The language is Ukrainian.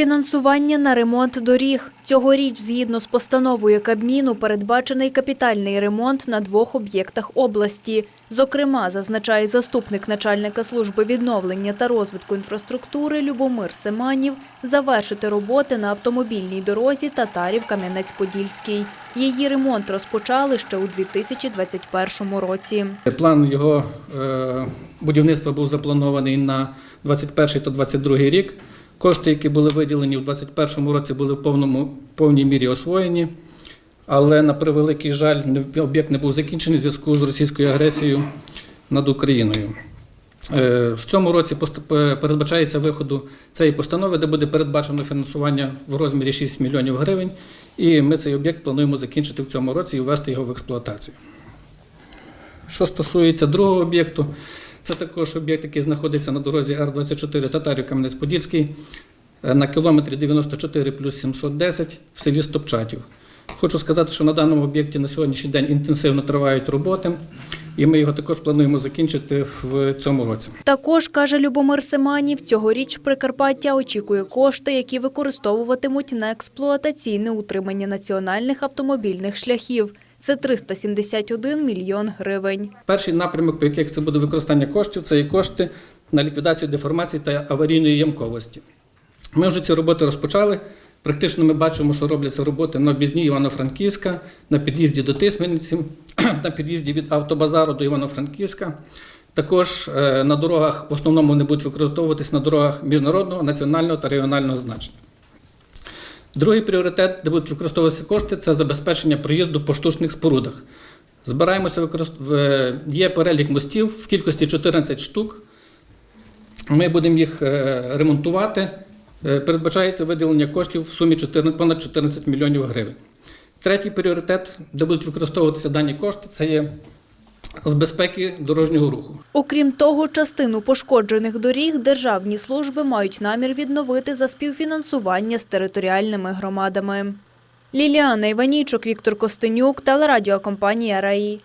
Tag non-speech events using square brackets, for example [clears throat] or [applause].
Фінансування на ремонт доріг. Цьогоріч, згідно з постановою Кабміну, передбачений капітальний ремонт на двох об'єктах області. Зокрема, зазначає заступник начальника служби відновлення та розвитку інфраструктури Любомир Семанів, завершити роботи на автомобільній дорозі Татарів Кам'янець-Подільський. Її ремонт розпочали ще у 2021 році. План його е, будівництва був запланований на 21 та 22 рік. Кошти, які були виділені в 2021 році, були в повному, повній мірі освоєні. Але на превеликий жаль, об'єкт не був закінчений в зв'язку з російською агресією над Україною. Е, В цьому році е, передбачається виходу цієї постанови, де буде передбачено фінансування в розмірі 6 мільйонів гривень. І ми цей об'єкт плануємо закінчити в цьому році і ввести його в експлуатацію. Що стосується другого об'єкту, це також об'єкт, який знаходиться на дорозі Р-24 Татарів Кам'янець-Подільський е, на кілометрі 94 плюс 710 в селі Стопчатів. Хочу сказати, що на даному об'єкті на сьогоднішній день інтенсивно тривають роботи, і ми його також плануємо закінчити в цьому році. Також, каже Любомир Семанів, цьогоріч Прикарпаття очікує кошти, які використовуватимуть на експлуатаційне утримання національних автомобільних шляхів. Це 371 мільйон гривень. Перший напрямок, по яких це буде використання коштів, це і кошти на ліквідацію деформації та аварійної ямковості. Ми вже ці роботи розпочали. Практично ми бачимо, що робляться роботи на об'їзні Івано-Франківська, на під'їзді до Тисмениці, [clears throat] на під'їзді від автобазару до Івано-Франківська. Також е, на дорогах, в основному вони будуть використовуватись на дорогах міжнародного, національного та регіонального значення. Другий пріоритет, де будуть використовуватися кошти, це забезпечення проїзду по штучних спорудах. Збираємося використ... в- Є перелік мостів в кількості 14 штук. Ми будемо їх е, ремонтувати. Е, Передбачається виділення коштів в сумі 14 понад 14 мільйонів гривень. Третій пріоритет, де будуть використовуватися дані кошти, це є з безпеки дорожнього руху. Окрім того, частину пошкоджених доріг державні служби мають намір відновити за співфінансування з територіальними громадами. Ліліана Іванійчук, Віктор Костенюк, телерадіокомпанія «Раї».